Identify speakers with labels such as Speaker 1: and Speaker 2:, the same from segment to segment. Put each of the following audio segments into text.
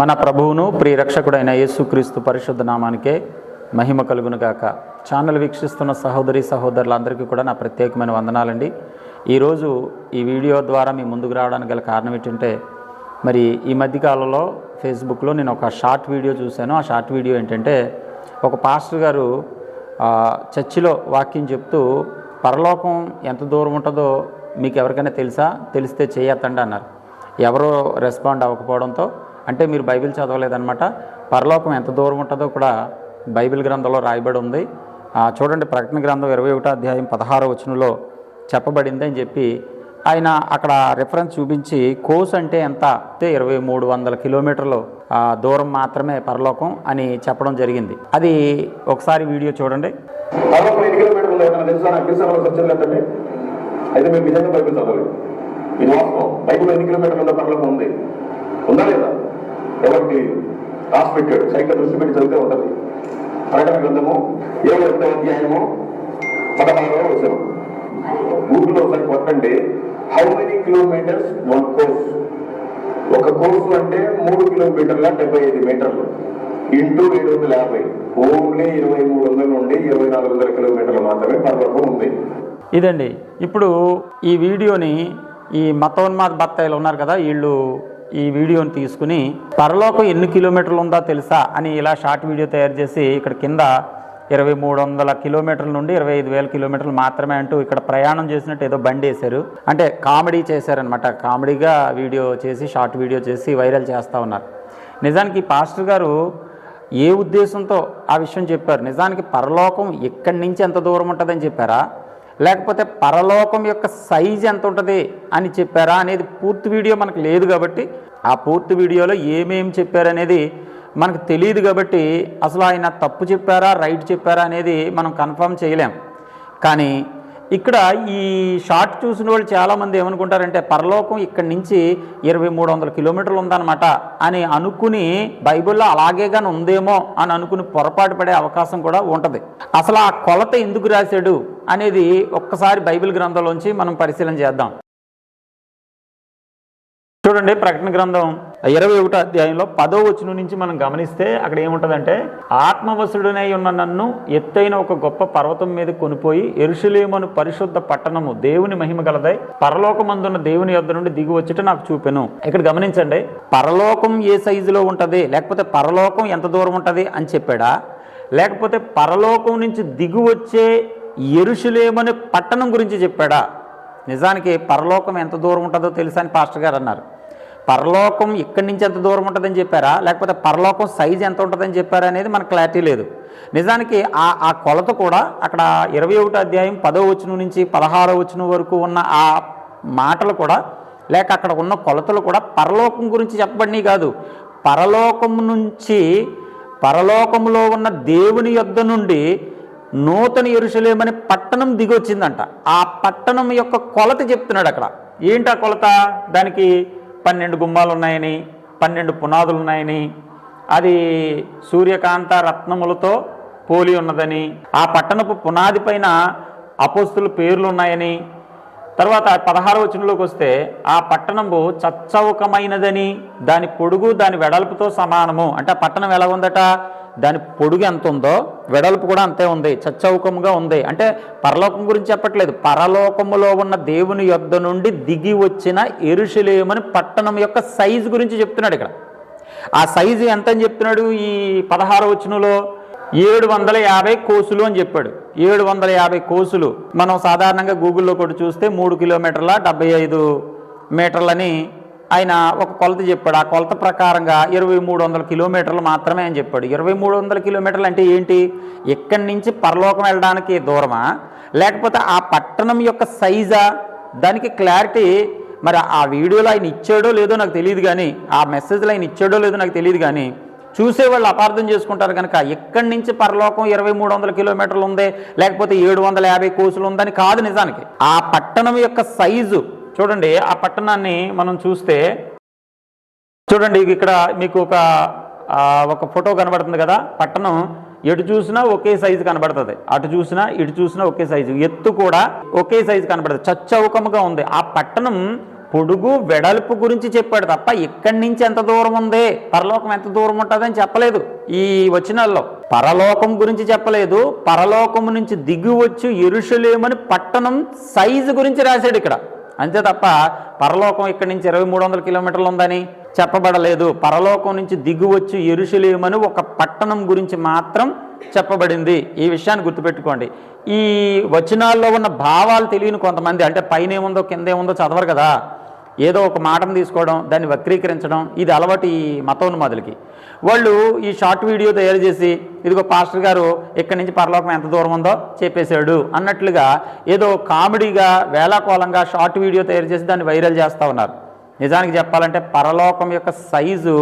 Speaker 1: మన ప్రభువును ప్రియరక్షకుడైన యేసుక్రీస్తు పరిశుద్ధ నామానికే మహిమ కలుగునుగాక. ఛానల్ వీక్షిస్తున్న సహోదరి సహోదరులందరికీ కూడా నా ప్రత్యేకమైన వందనాలండి. ఈరోజు ఈ వీడియో ద్వారా మీ ముందుకు రావడానికి గల కారణం ఏంటంటే మరి ఈ మధ్యకాలంలో ఫేస్బుక్లో నేను ఒక షార్ట్ వీడియో చూశాను. ఆ షార్ట్ వీడియో ఏంటంటే ఒక పాస్టర్ గారు చర్చిలో వాక్యం చెప్తూ పరలోకం ఎంత దూరం ఉంటుందో మీకు ఎవరికైనా తెలుసా? తెలిస్తే చేయొద్దండి అన్నారు. ఎవరో రెస్పాండ్ అవ్వకపోవడంతో అంటే మీరు బైబిల్ చదవలేదనమాట పరలోకం ఎంత దూరం ఉంటుందో కూడా బైబిల్ గ్రంథంలో రాయబడి ఉంది. చూడండి ప్రకటన గ్రంథం ఇరవై ఒకటో అధ్యాయం పదహారో వచనంలో చెప్పబడింది అని చెప్పి ఆయన అక్కడ రిఫరెన్స్ చూపించి కోస్ అంటే ఎంత? అంటే ఇరవై మూడు వందల కిలోమీటర్లు దూరం మాత్రమే పరలోకం అని చెప్పడం జరిగింది. అది ఒకసారి వీడియో చూడండి.
Speaker 2: అయితే మేము నిజంగా బైబిల్ చదవాలి ఇది వాస్తవం బైబిల్ ఎన్ని కిలోమీటర్ల పరలోకం ఉంది. ఉందా లేదా? ఎవరికి రాసి పెట్టాడు సైకిల్ దృష్టి పెట్టి చదివితే ఉంటుంది ప్రకటన గ్రంథము ఇరవై ఒకటో అధ్యాయము పదహారవ వచ్చాము గూగుల్లో ఒకసారి కొట్టండి how many kilometres one course ఒక కోర్సు అంటే మూడు కిలోమీటర్ల డెబ్బై ఐదు మీటర్లు. ఇంటూ ఏడు వందల యాభై. ఓన్లీ ఇరవై మూడు వందల నుండి ఇరవై నాలుగు వందల కిలోమీటర్లు మాత్రమే పర్వతం ఉంది.
Speaker 1: ఇదండి. ఇప్పుడు ఈ వీడియోని ఈ మతోన్మాద బత్తాయిలు ఉన్నారు కదా వీళ్ళు ఈ వీడియోని తీసుకుని పరలోకం ఎన్ని కిలోమీటర్లు ఉందో తెలుసా అని ఇలా షార్ట్ వీడియో తయారు చేసి ఇక్కడ కింద ఇరవై మూడు వందల కిలోమీటర్ల నుండి ఇరవై ఐదు వేల కిలోమీటర్లు మాత్రమే అంటూ ఇక్కడ ప్రయాణం చేసినట్టు ఏదో బండి వేశారు. అంటే కామెడీ చేశారనమాట కామెడీగా వీడియో చేసి షార్ట్ వీడియో చేసి వైరల్ చేస్తూ ఉన్నారు. నిజానికి పాస్టర్ గారు ఏ ఉద్దేశంతో ఆ విషయం చెప్పారు? నిజానికి పరలోకం ఎక్కడి నుంచి ఎంత దూరం ఉంటుందని చెప్పారా? లేకపోతే పరలోకం యొక్క సైజ్ ఎంత ఉంటుంది అని చెప్పారా అనేది పూర్తి వీడియో మనకు లేదు కాబట్టి ఆ పూర్తి వీడియోలో ఏమేమి చెప్పారనేది మనకు తెలియదు కాబట్టి అసలు ఆయన తప్పు చెప్పారా రైట్ చెప్పారా అనేది మనం కన్ఫర్మ్ చేయలేం. కానీ ఇక్కడ ఈ షార్ట్ చూసిన వాళ్ళు చాలామంది ఏమనుకుంటారంటే పరలోకం ఇక్కడి నుంచి ఇరవై మూడు వందల కిలోమీటర్లు ఉందన్నమాట అని అనుకుని బైబిల్లో అలాగే కానీ ఉందేమో అని అనుకుని పొరపాటు పడే అవకాశం కూడా ఉంటుంది. అసలు ఆ కొలత ఎందుకు రాశాడు అనేది ఒక్కసారి బైబిల్ గ్రంథంలోంచి మనం పరిశీలన చేద్దాం. చూడండి ప్రకటన గ్రంథం ఇరవై ఒకటో అధ్యాయంలో పదో వచనం నుంచి మనం గమనిస్తే అక్కడ ఏముంటుందంటే ఆత్మవసుడునై ఉన్న నన్ను ఎత్తైన ఒక గొప్ప పర్వతం మీద కొనిపోయి ఎరుషులేమను పరిశుద్ధ పట్టణము దేవుని మహిమ గలదై పరలోకమందున్న దేవుని యొద్ద నుండి దిగి వచ్చేట నాకు చూపెను. ఇక్కడ గమనించండి పరలోకం ఏ సైజులో ఉంటుంది? లేకపోతే పరలోకం ఎంత దూరం ఉంటుంది అని చెప్పాడా? లేకపోతే పరలోకం నుంచి దిగి వచ్చే ఎరుషులేమని పట్టణం గురించి చెప్పాడా? నిజానికి పరలోకం ఎంత దూరం ఉంటుందో తెలుసా అని పాస్టర్ గారు అన్నారు. పరలోకం ఇక్కడి నుంచి ఎంత దూరం ఉంటుందని చెప్పారా? లేకపోతే పరలోకం సైజ్ ఎంత ఉంటుందని చెప్పారా అనేది మనకు క్లారిటీ లేదు. నిజానికి ఆ ఆ కొలత కూడా అక్కడ ఇరవై ఒకటో అధ్యాయం పదో వచనం నుంచి పదహారో వచనం వరకు ఉన్న ఆ మాటలు కూడా లేక అక్కడ ఉన్న కొలతలు కూడా పరలోకం గురించి చెప్పబడినవి కాదు. పరలోకం నుంచి పరలోకంలో ఉన్న దేవుని యొద్ద నుండి నూతన ఎరుసలేమని పట్టణం దిగొచ్చిందంట. ఆ పట్టణం యొక్క కొలత చెప్తున్నాడు అక్కడ. ఏంటి ఆ కొలత? దానికి పన్నెండు గుమ్మాలు ఉన్నాయని పన్నెండు పునాదులు ఉన్నాయని అది సూర్యకాంత రత్నములతో పోలి ఉన్నదని ఆ పట్టణపు పునాది పైన అపోస్తుల పేర్లు ఉన్నాయని తర్వాత పదహారు వచనంలోకి వస్తే ఆ పట్టణము చచ్చవకమైనదని దాని పొడుగు దాని వెడల్పుతో సమానము. అంటే ఆ పట్టణం ఎలా ఉందట దాని పొడుగు ఎంత ఉందో వెడల్పు కూడా అంతే ఉంది చచ్చౌకముగా ఉంది. అంటే పరలోకం గురించి చెప్పట్లేదు. పరలోకములో ఉన్న దేవుని యొద్ద నుండి దిగి వచ్చిన ఎరుషులేమని పట్టణం యొక్క సైజు గురించి చెప్తున్నాడు ఇక్కడ. ఆ సైజు ఎంత అని చెప్తున్నాడు ఈ పదహారు వచనంలో? ఏడు వందల యాభై కోసులు అని చెప్పాడు. ఏడు వందల యాభై కోసులు. మనం సాధారణంగా గూగుల్లో కూడా చూస్తే మూడు కిలోమీటర్ల డెబ్బై ఐదు మీటర్లని ఆయన ఒక కొలత చెప్పాడు. ఆ కొలత ప్రకారంగా ఇరవై మూడు వందల కిలోమీటర్లు మాత్రమే అని చెప్పాడు. ఇరవై మూడు వందల కిలోమీటర్లు అంటే ఏంటి? ఇక్కడి నుంచి పరలోకం వెళ్ళడానికి దూరమా? లేకపోతే ఆ పట్టణం యొక్క సైజా దానికి క్లారిటీ మరి ఆ వీడియోలో ఆయన ఇచ్చాడో లేదో నాకు తెలియదు కానీ ఆ మెసేజ్లో ఆయన ఇచ్చాడో లేదో నాకు తెలియదు కానీ చూసేవాళ్ళు అపార్థం చేసుకుంటారు కనుక ఎక్కడి నుంచి పరలోకం ఇరవై మూడు వందల కిలోమీటర్లు ఉంది లేకపోతే ఏడు వందల యాభై కోసులు ఉందని కాదు నిజానికి. ఆ పట్టణం యొక్క సైజు చూడండి ఆ పట్టణాన్ని మనం చూస్తే చూడండి ఇక్కడ మీకు ఒక ఒక ఫోటో కనబడుతుంది కదా? పట్టణం ఎటు చూసినా ఒకే సైజు కనబడుతుంది. అటు చూసినా ఇటు చూసినా ఒకే సైజు. ఎత్తు కూడా ఒకే సైజు కనబడుతుంది. చచ్చౌకముగా ఉంది. ఆ పట్టణం పొడుగు వెడల్పు గురించి చెప్పాడు తప్ప ఇక్కడి నుంచి ఎంత దూరం ఉంది? పరలోకం ఎంత దూరం ఉంటుందని చెప్పలేదు ఈ వచనాల్లో. పరలోకం గురించి చెప్పలేదు. పరలోకం నుంచి దిగి వచ్చి ఎరుషలేమని పట్టణం సైజు గురించి రాశాడు ఇక్కడ. అంతే తప్ప పరలోకం ఇక్కడి నుంచి ఇరవై మూడు వందల కిలోమీటర్లు ఉందని చెప్పబడలేదు. పరలోకం నుంచి దిగువచ్చు ఎరుషులేమని ఒక పట్టణం గురించి మాత్రం చెప్పబడింది. ఈ విషయాన్ని గుర్తుపెట్టుకోండి. ఈ వచనాల్లో ఉన్న భావాలు తెలియని కొంతమంది అంటే పైన ఏముందో కింద ఏముందో చదవరు కదా. ఏదో ఒక మాటను తీసుకోవడం దాన్ని వక్రీకరించడం ఇది అలవాటు ఈ మతోన్మాదులకి. వాళ్ళు ఈ షార్ట్ వీడియో తయారు చేసి ఇదిగో పాస్టర్ గారు ఇక్కడి నుంచి పరలోకం ఎంత దూరం ఉందో చెప్పేశాడు. అన్నట్లుగా ఏదో కామెడీగా వేలాకోలంగా షార్ట్ వీడియో తయారు చేసి దాన్ని వైరల్ చేస్తూ ఉన్నారు. నిజానికి చెప్పాలంటే పరలోకం యొక్క సైజు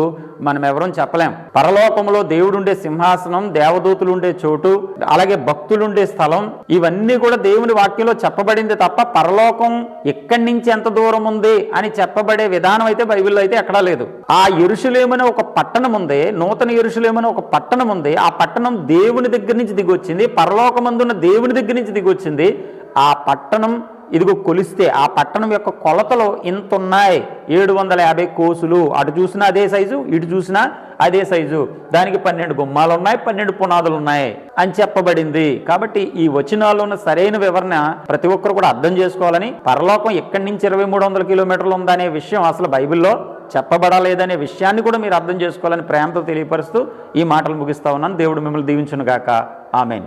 Speaker 1: మనం ఎవరూ చెప్పలేం. పరలోకంలో దేవుడుండే సింహాసనం దేవదూతులు ఉండే చోటు అలాగే భక్తులుండే స్థలం ఇవన్నీ కూడా దేవుని వాక్యంలో చెప్పబడింది తప్ప పరలోకం ఎక్కడి నుంచి ఎంత దూరం ఉంది అని చెప్పబడే విధానం అయితే బైబిల్లో అయితే ఎక్కడా లేదు. ఆ ఎరుషులేమని ఒక పట్టణం ఉంది నూతన ఎరుషులేమని ఒక పట్టణం ఉంది. ఆ పట్టణం దేవుని దగ్గర నుంచి దిగొచ్చింది పరలోకమందున్న దేవుని దగ్గర నుంచి దిగొచ్చింది. ఆ పట్టణం ఇదిగో కొలిస్తే ఆ పట్టణం యొక్క కొలతలు ఇంత ఉన్నాయి ఏడు వందల యాభై కోసులు. అటు చూసినా అదే సైజు ఇటు చూసినా అదే సైజు. దానికి పన్నెండు గుమ్మాలు ఉన్నాయి పన్నెండు పునాదులు ఉన్నాయి అని చెప్పబడింది. కాబట్టి ఈ వచనాల్లో ఉన్న సరైన వివరణ ప్రతి ఒక్కరు కూడా అర్థం చేసుకోవాలని పరలోకం ఎక్కడి నుంచి ఇరవై మూడు వందల కిలోమీటర్లు ఉందనే విషయం అసలు బైబిల్లో చెప్పబడలేదనే విషయాన్ని కూడా మీరు అర్థం చేసుకోవాలని ప్రేమతో తెలియపరుస్తూ ఈ మాటలు ముగిస్తా ఉన్నాను. దేవుడు మిమ్మల్ని దీవించును గాక ఆమెన్.